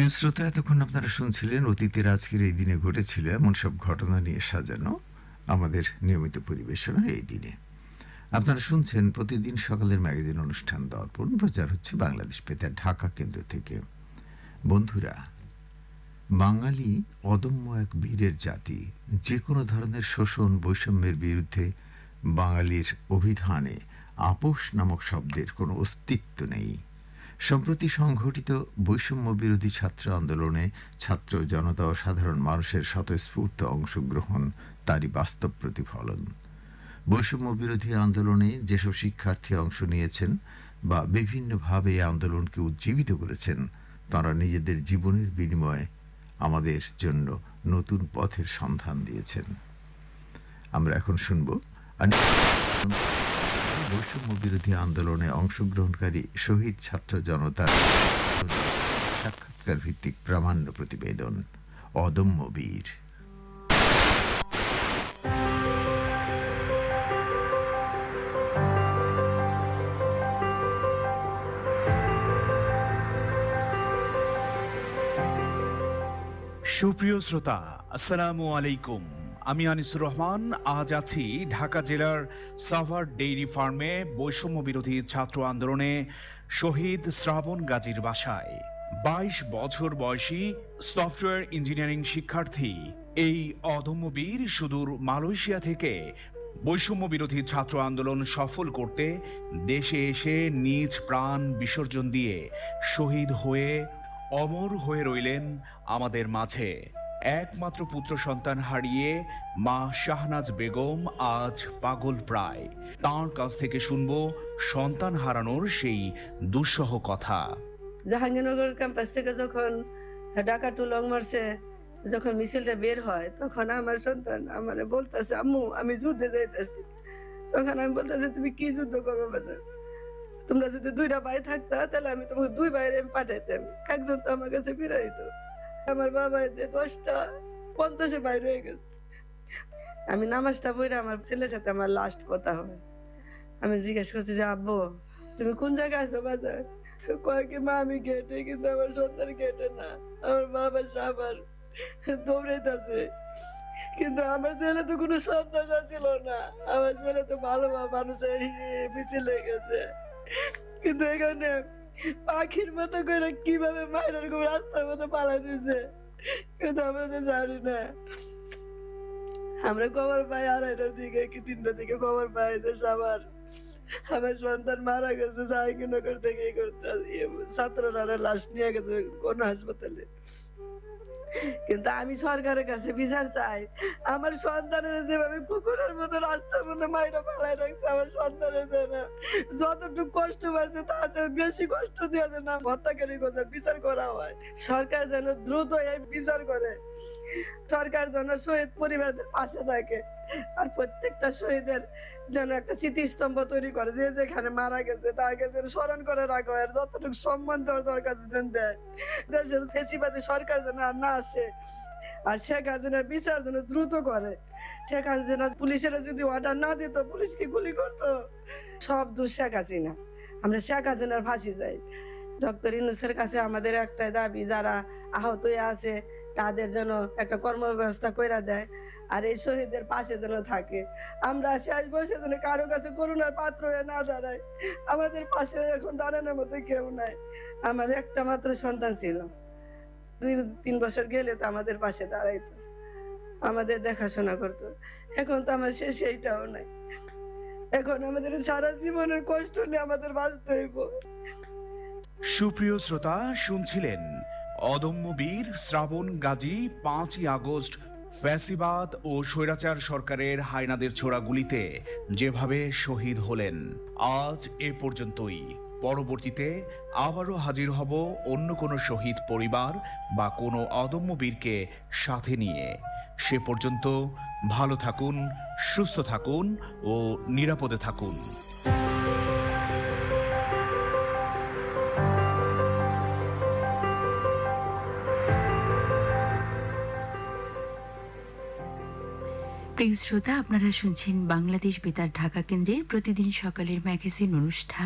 প্রিয় শ্রোতা, এতক্ষণ আপনারা শুনছিলেন অতীতের আজকের এই দিনে ঘটেছিল এমন সব ঘটনা নিয়ে সাজানো আমাদের নিয়মিত পরিবেশনা এই দিনে। আপনারা শুনছেন প্রতিদিন সকালের ম্যাগাজিন অনুষ্ঠান দর্পণ। প্রচার হচ্ছে বাংলাদেশ পেতার ঢাকা কেন্দ্র থেকে। বন্ধুরা, বাঙালি অদম্য এক বীরের জাতি, যে কোনো ধরনের শোষণ বৈষম্যের বিরুদ্ধে বাঙালির অভিধানে আপোষ নামক শব্দের কোনো অস্তিত্ব নেই। সম্প্রতি সংঘটিত বৈষম্য বিরোধী ছাত্র আন্দোলনে ছাত্র জনতা ও সাধারণ মানুষের স্বতঃস্ফূর্ত অংশগ্রহণ, তারই বাস্তব প্রতিফলন। বৈষম্য বিরোধী আন্দোলনে যেসব শিক্ষার্থী অংশ নিয়েছেন বা বিভিন্নভাবে এই আন্দোলনকে উজ্জীবিত করেছেন, তারা নিজেদের জীবনের বিনিময়ে আমাদের জন্য নতুন পথের সন্ধান দিয়েছেন। আমরা এখন শুনব বৈষম্য বিরোধী আন্দোলনে অংশগ্রহণকারী শহীদ ছাত্র জনতার সাক্ষাৎকার ভিত্তিক প্রামাণ্য প্রতিবেদন, অদম্য বীর। সুপ্রিয় শ্রোতা, আসসালামু আলাইকুম। আমি আনিসুর রহমান, আজ আছি ঢাকা জেলার সাভার ডেইরি ফার্মে বৈষম্য বিরোধী ছাত্র আন্দোলনে শহীদ শ্রাবণ গাজীর বাসায়। বাইশ বছর বয়সী সফটওয়্যার ইঞ্জিনিয়ারিং শিক্ষার্থী, এই অদম্য বীর সুদূর মালয়েশিয়া থেকে বৈষম্য বিরোধী ছাত্র আন্দোলন সফল করতে দেশে এসে নিজ প্রাণ বিসর্জন দিয়ে শহীদ হয়ে অমর হয়ে রইলেন আমাদের মাঝে। একমাত্র পুত্র সন্তান হারিয়ে মা শাহনাজ বেগম আজ পাগল প্রায়। তাঁর কাছ থেকে শুনব সন্তান হারানোর সেই দুঃসহ কথা। জাহাঙ্গীরনগর ক্যাম্পাস থেকে যখন ঢাকা টু লং মার্চে যখন মিছিলটা বের হয়, তখন আমার সন্তান আমার বলতেছে, আম্মু, আমি যুদ্ধে যাইতেছি। তখন আমি বলতেছি, তুমি কি যুদ্ধ করবে বাজার? তোমরা যদি দুইটা ভাই থাকতা, তাহলে আমি তোমাকে দুই ভাইয়ের পাঠাইতাম। একজন তো আমার কাছে ফিরাইত। আমার বাবা দশটা, পঞ্চাশে বাইরে হয়ে গেছে। আমি নামাজটা পড়ে আমার ছেলের সাথে আমার লাস্ট কথা হয়। আমি জিজ্ঞেস করছি যে, আব্বু, তুমি কোন জায়গায় আছো বাজার? কয়েকে মা, আমি গেটে কিন্তু আমার সন্তান গেটে না। আমার বাবা সাবার দৌড়াইতেছে। কিন্তু আমার ছেলে তো কোনো সন্তান ছিল না। আমার ছেলে তো ভালো মানুষের মিছিলে গেছে। কিন্তু এখানে পাখির মতো করে কীভাবে মায়ের ওরকম রাস্তার মতো পালা দিয়েছে? কিন্তু আমরা তো জানি না। আমরা খবর পাই আড়াইটার দিকে কি তিনটার দিকে খবর পাই যে সবার আমার সন্তান মারা গেছে জাহাঙ্গীরনগর থেকে করতে ছাত্র ছাত্ররা লাশ নিয়ে গেছে কোন হাসপাতালে? কিন্তু আমি সরকারের কাছে বিচার চাই। আমার সন্তানের যেভাবে কুকুরের মতো রাস্তার মধ্যে মাইরা ফেলায় রাখছে, আমার সন্তানের যেন যতটুকু কষ্ট পাচ্ছে, তার চেয়ে বেশি কষ্ট দিয়েছে না হত্যাকারী বিচার করা হয়। সরকার যেন দ্রুত এই বিচার করে। সরকার যেন শহীদ পরিবারদের পাশে থাকে। আর প্রত্যেকটা শহীদের যেন একটা স্মৃতিস্তম্ভ তৈরি করে। যে যেখানে মারা গেছে, তাকে যেন স্মরণ করে রাখা। আর যতটুকু সম্মান দেওয়ার দরকার যেন দেয়। দেশের ফেসিবাদী সরকার যেন আর না আসে। আর শেখ হাসিনার বিচার যেন দ্রুত করে। শেখ হাসিনা পুলিশের যদি অর্ডার না দিত, পুলিশ কি গুলি করতো? সব দোষ শেখ হাসিনা। আমরা শেখ হাসিনার ফাঁসি যাই ডক্টর ইনুসের কাছে আমাদের একটাই দাবি, যারা আহত আছে তাদের যেন একটা কর্ম ব্যবস্থা করে দেয়, আর এই শহীদদের পাশে যেন থাকে। আমরা শেষ বয়সে যেন কারও কাছে করুণার পাত্র হয়ে না দাঁড়ায়। আমাদের পাশে এখন দাঁড়ানোর মতো কেউ নাই। আমার একটা মাত্র সন্তান ছিল। দুই, তিন বছর গেলে তো আমাদের পাশে দাঁড়াইতো, আমাদের দেখাশোনা করতো। এখন তো আমার সে সেইটাও নাই। এখন আমাদের সারা জীবনের কষ্ট নিয়ে আমাদের বাঁচতে হইব। সুপ্রিয় শ্রোতা, শুনছিলেন অদম্য বীর শ্রাবণ গাজী পাঁচই আগস্ট ফ্যাসিবাদ ও স্বৈরাচার সরকারের হায়নাদের ছোড়া গুলিতে যেভাবে শহীদ হলেন, আজ এ পর্যন্তই। পরবর্তীতে আবারও হাজির হব অন্য কোনো শহীদ পরিবার বা কোনো অদম্য বীরকে সাথে নিয়ে। সে পর্যন্ত ভালো থাকুন, সুস্থ থাকুন ও নিরাপদে থাকুন। প্রিয় শ্রোতা আপনারা শুনছেন বাংলাদেশ বেতার ঢাকা কেন্দ্রের প্রতিদিন সকালের ম্যাগাজিন অনুষ্ঠান।